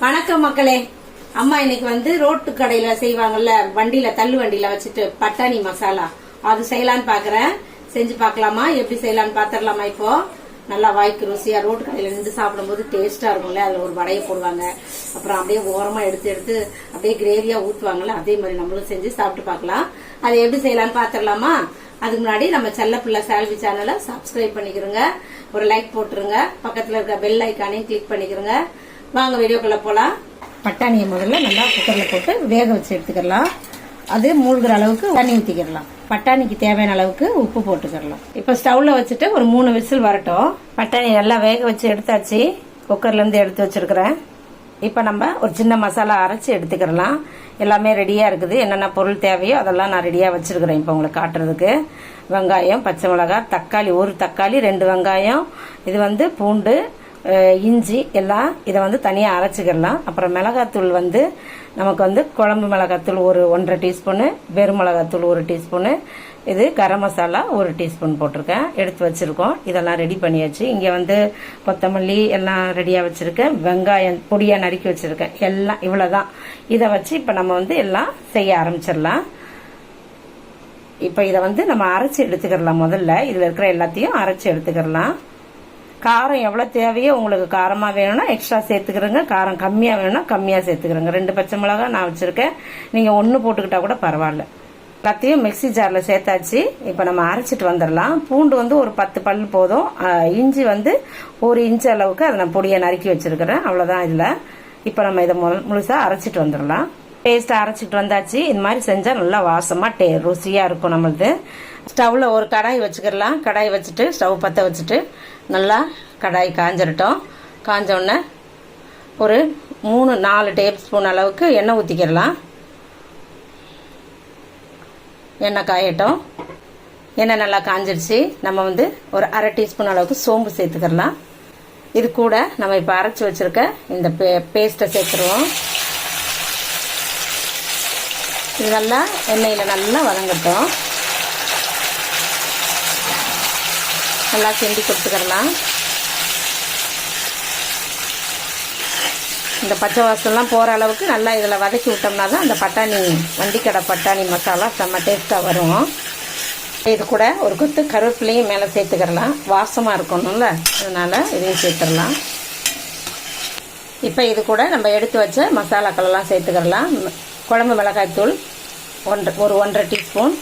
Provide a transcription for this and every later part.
வணக்கம் மக்களே. அம்மா இன்னைக்கு வந்து ரோட்டு கடையில செய்வாங்கல்ல வண்டியில தள்ளு வண்டியில வச்சுட்டு பட்டாணி மசாலா. அது செய்யலான்னு பாக்குறேன். செஞ்சு பார்க்கலாமா? எப்படி செய்யலாம்னு பாத்திரலாமா இப்போ? நல்லா வாய்க்கு ருசியா ரோட்டு கடையில நின்று சாப்பிடும்போது டேஸ்டா இருக்கும்ல அதுல ஒரு வடையை போடுவாங்க. அப்புறம் அப்படியே ஓரமா எடுத்து எடுத்து அப்படியே கிரேவியா ஊத்துவாங்கல்ல அதே மாதிரி நம்மளும் செஞ்சு சாப்பிட்டு பார்க்கலாம். அதை எப்படி செய்யலாம்னு பாத்திரலாமா? அதுக்கு முன்னாடி நம்ம செல்ல பிள்ளை சேனலை சப்ஸ்கிரைப் பண்ணிக்கிறோங்க. ஒரு லைக் போட்டுருங்க. பக்கத்துல இருக்க பெல் ஐக்கானையும் கிளிக் பண்ணிக்கிறோங்க. வாங்க வீடியோக்குள்ள போலாம். பட்டாணியை முதல்ல நல்லா குக்கரில் போட்டு வேக வச்சு எடுத்துக்கலாம். அது மூழ்கிற அளவுக்கு தண்ணி ஊற்றிக்கிடலாம் பட்டாணிக்கு தேவையான அளவுக்கு உப்பு போட்டுக்கிடலாம். இப்போ ஸ்டவ்வில் வச்சுட்டு ஒரு மூணு விசில் வரட்டும். பட்டாணி நல்லா வேக வச்சு எடுத்தாச்சு. குக்கர்லேருந்து எடுத்து வச்சிருக்கிறேன். இப்போ நம்ம ஒரு சின்ன மசாலா அரைச்சி எடுத்துக்கிடலாம். எல்லாமே ரெடியாக இருக்குது. என்னென்ன பொருள் தேவையோ அதெல்லாம் நான் ரெடியாக வச்சுருக்கிறேன் இப்போ உங்களுக்கு காட்டுறதுக்கு. வெங்காயம் பச்சை மிளகாய் தக்காளி ஒரு தக்காளி ரெண்டு வெங்காயம். இது வந்து பூண்டு இஞ்சி எல்லாம் இதை வந்து தனியாக அரைச்சிக்கிடலாம். அப்புறம் மிளகாத்தூள் வந்து நமக்கு வந்து குழம்பு மிளகாத்தூள் ஒரு ஒன்றரை டீஸ்பூனு வெறும் மிளகாத்தூள் ஒரு டீஸ்பூனு இது கரம் மசாலா ஒரு டீஸ்பூன் போட்டிருக்கேன். எடுத்து வச்சுருக்கோம். இதெல்லாம் ரெடி பண்ணியாச்சு. இங்கே வந்து கொத்தமல்லி எல்லாம் ரெடியாக வச்சுருக்கேன். வெங்காயம் பொடியாக நறுக்கி வச்சுருக்கேன். எல்லாம் இவ்வளோதான் இதை வச்சு இப்போ நம்ம வந்து எல்லாம் செய்ய ஆரம்பிச்சிடலாம். இப்போ இதை வந்து நம்ம அரைச்சி எடுத்துக்கிடலாம் முதல்ல. இதில் இருக்கிற எல்லாத்தையும் அரைச்சி எடுத்துக்கிடலாம். காரம் எவ்வளோ தேவையோ உங்களுக்கு காரமாக வேணும்னா எக்ஸ்ட்ரா சேர்த்துக்கிறேங்க. காரம் கம்மியாக வேணும்னா கம்மியாக சேர்த்துக்கிறேங்க. ரெண்டு பச்சை மிளகா நான் வச்சுருக்கேன். நீங்கள் ஒன்று போட்டுக்கிட்டால் கூட பரவாயில்ல. எல்லாத்தையும் மிக்ஸி ஜாரில் சேர்த்தாச்சு. இப்போ நம்ம அரைச்சிட்டு வந்துடலாம். பூண்டு வந்து ஒரு பத்து பல் போதும். இஞ்சி வந்து ஒரு இன்ச்சு அளவுக்கு அதை நான் பொடியை நறுக்கி வச்சிருக்கிறேன். அவ்வளோதான் இதில். இப்போ நம்ம இதை முழு முழுசாக அரைச்சிட்டு வந்துடலாம். பேஸ்ட் அரைச்சிட்டு வந்தாச்சு. இந்த மாதிரி செஞ்சால் நல்லா வாசமாக டே ருசியாக இருக்கும் நம்மளுது. ஸ்டவ்வில் ஒரு கடாய் வச்சுக்கிடலாம். கடாய் வச்சுட்டு ஸ்டவ் பற்ற வச்சுட்டு நல்லா கடாய் காஞ்சிடட்டும் காஞ்ச உடனே ஒரு மூணு நாலு டேபிள் ஸ்பூன் அளவுக்கு எண்ணெய் ஊற்றிக்கிடலாம் எண்ணெய் காயட்டும். எண்ணெய் நல்லா காஞ்சிடுச்சு நம்ம வந்து ஒரு அரை டீஸ்பூன் அளவுக்கு சோம்பு சேர்த்துக்கிடலாம். இது கூட நம்ம இப்போ அரைச்சி வச்சிருக்க இந்த பே பேஸ்ட்டை சேர்த்துருவோம். இது நல்லா எண்ணெயில் நல்லா வதங்கட்டும். நல்லா செஞ்சு கொடுத்துக்கிறலாம் இந்த பச்சை வாசல்லாம் போகிற அளவுக்கு நல்லா இதில் வதக்கி விட்டோம்னா தான் அந்த பட்டாணி வண்டிக்கடை பட்டாணி மசாலா செம்ம டேஸ்ட்டாக வரும். இது கூட ஒரு கொத்து கருவேப்பிலையும் மேலே சேர்த்துக்கிடலாம் வாசமாக இருக்கணும்ல அதனால் இதையும் சேர்த்துடலாம். இப்போ இது கூட நம்ம எடுத்து வச்ச மசாலாக்களெல்லாம் சேர்த்துக்கிடலாம் குழம்பு மிளகாய்த்தூள் ஒன்றரை ஒரு ஒன்றரை டீஸ்பூன்.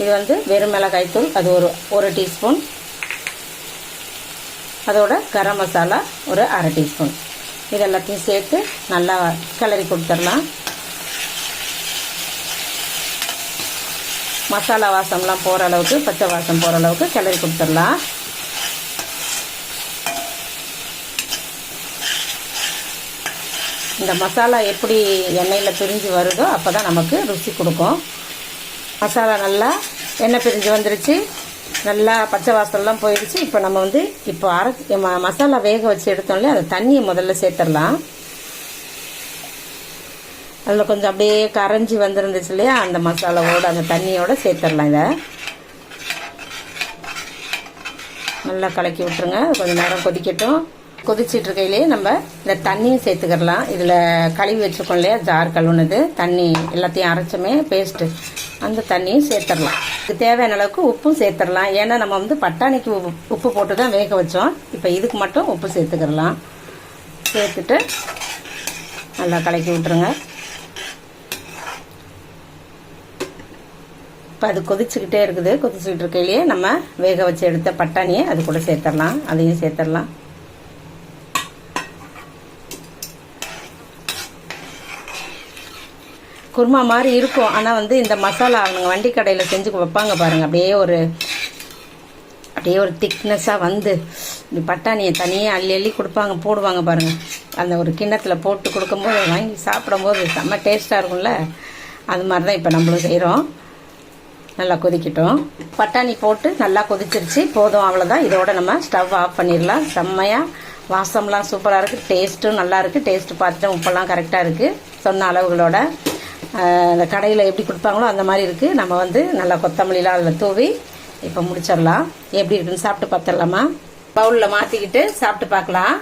இது வந்து வெறும் மிளகாய்த்தூள் அது ஒரு ஒரு டீஸ்பூன். அதோட கரம் மசாலா ஒரு அரை டீஸ்பூன். இது எல்லாத்தையும் சேர்த்து நல்லா கிளறி கொடுத்துடலாம். மசாலா வாசம்லாம் போகிற அளவுக்கு பச்சை வாசம் போகிற அளவுக்கு கிளறி கொடுத்துடலாம். இந்த மசாலா எப்படி எண்ணெயில் பிரிஞ்சு வருதோ அப்போ தான் நமக்கு ருசி கொடுக்கும். மசாலா நல்லா எண்ணெய் பிரிஞ்சு வந்துருச்சு. நல்லா பச்சை வாசல்லாம் போயிடுச்சு. இப்போ நம்ம வந்து இப்போ அரைச்சி ம- மசாலா வேக வச்சு எடுத்தோம்ல அந்த தண்ணியை முதல்ல சேர்த்துடலாம். அதில் கொஞ்சம் அப்படியே கரைஞ்சி வந்துருந்துச்சு இல்லையா? அந்த மசாலாவோட அந்த தண்ணியோடு சேர்த்துடலாம் இதை. நல்லா கலக்கி விட்டுருங்க. கொஞ்சம் நேரம் கொதிக்கட்டும். கொதிச்சிட்டு இருக்கையிலேயே நம்ம இந்த தண்ணியும் சேர்த்துக்கிடலாம் இதில் கழுவி வச்சுருக்கோம் இல்லையா? ஜார் கழுவுனது. தண்ணி எல்லாத்தையும் அரைச்சோமே பேஸ்ட்டு அந்த தண்ணியும் சேர்த்துடலாம் இதுக்கு தேவையான அளவுக்கு உப்பும் சேர்த்துடலாம் ஏன்னா நம்ம வந்து பட்டாணிக்கு உப்பு- உப்பு போட்டு தான் வேக வச்சோம். இப்போ இதுக்கு மட்டும் உப்பு சேர்த்துக்கிடலாம் சேர்த்துட்டு நல்லா கலக்கி விட்டுருங்க. இப்போ அது கொதிச்சுக்கிட்டே இருக்குது. கொதிச்சுக்கிட்டு இருக்கையிலேயே நம்ம வேக வச்சு எடுத்த பட்டாணியை அது கூட சேர்த்துடலாம் அதையும் சேர்த்துடலாம் குருமா மாதிரி இருக்கும். ஆனால் வந்து இந்த மசாலா அவங்க வண்டி கடையில் செஞ்சு வைப்பாங்க பாருங்கள் அப்படியே ஒரு அப்படியே ஒரு திக்னஸ்ஸாக வந்து இப்படி பட்டாணியை தனியாக அள்ளி அள்ளி கொடுப்பாங்க போடுவாங்க பாருங்கள் அந்த ஒரு கிண்ணத்தில் போட்டு கொடுக்கும்போது வாங்கி சாப்பிடும்போது செம்ம டேஸ்ட்டாக இருக்கும்ல. அது மாதிரி தான் இப்போ நம்மளும் செய்கிறோம் நல்லா கொதிக்கட்டும். பட்டாணி போட்டு நல்லா கொதிச்சிருச்சு. போதும் அவ்வளோதான் இதோட நம்ம ஸ்டவ் ஆஃப் பண்ணிடலாம். செம்மையாக வாசம்லாம் சூப்பராக இருக்குது டேஸ்ட்டும் நல்லா இருக்குது டேஸ்ட்டு பார்த்துட்டு உப்பெல்லாம் கரெக்டாக இருக்குது சொன்ன அளவுகளோட அந்த கடையில் எப்படி கொடுப்பாங்களோ அந்த மாதிரி இருக்குது நம்ம வந்து நல்லா கொத்தமல்லிலாம் அதில் தூவி இப்போ முடிச்சிடலாம். எப்படி இருக்குன்னு சாப்பிட்டு பார்த்துடலாமா பவுலில் மாற்றிக்கிட்டு சாப்பிட்டு பார்க்கலாம்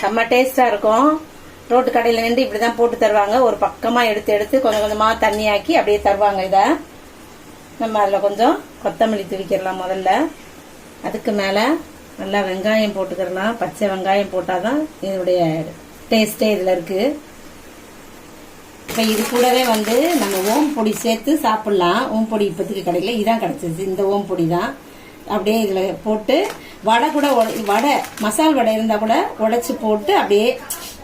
செம்ம டேஸ்ட்டாக இருக்கும். ரோட்டு கடையில் நின்று இப்படி தான் போட்டு தருவாங்க. ஒரு பக்கமாக எடுத்து எடுத்து கொஞ்சம் கொஞ்சமாக தண்ணியாக்கி அப்படியே தருவாங்க இதை. நம்ம அதில் கொஞ்சம் கொத்தமல்லி துவிக்கிறலாம் முதல்ல. அதுக்கு மேலே நல்லா வெங்காயம் போட்டுக்கிறலாம். பச்சை வெங்காயம் போட்டாதான் இதனுடைய டேஸ்டே இதில் இருக்கு. இப்போ இது கூடவே வந்து நம்ம ஓம் பொடி சேர்த்து சாப்பிட்லாம். ஓம் பொடி இப்போதைக்கு கிடைக்கல. இதான் கிடச்சிது. இந்த ஓம் பொடி தான் அப்படியே இதில் போட்டு வடை கூட வடை மசால் வடை இருந்தால் கூட உடச்சி போட்டு அப்படியே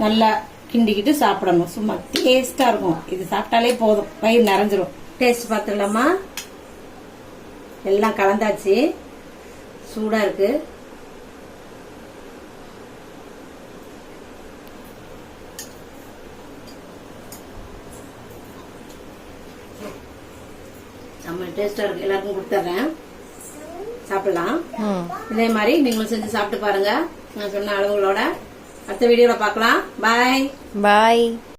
நல்லா கிண்டிக்கிட்டு சாப்பிடணும். சும்மா டேஸ்ட்டாக இருக்கும். இது சாப்பிட்டாலே போதும். வயிறு நிறைஞ்சிரும். டேஸ்ட் பார்த்துடலாமா எல்லாம் கலந்தாச்சு. சூடாக இருக்குது செம்ம டேஸ்டா இருக்கு. எல்லாருக்கும் கொடுத்துட்றேன் சாப்பிடலாம். இதே மாதிரி நீங்களும் செஞ்சு சாப்பிட்டு பாருங்க. நான் சொன்ன அளவுகளோட அடுத்த வீடியோல பார்க்கலாம். பாய் பாய்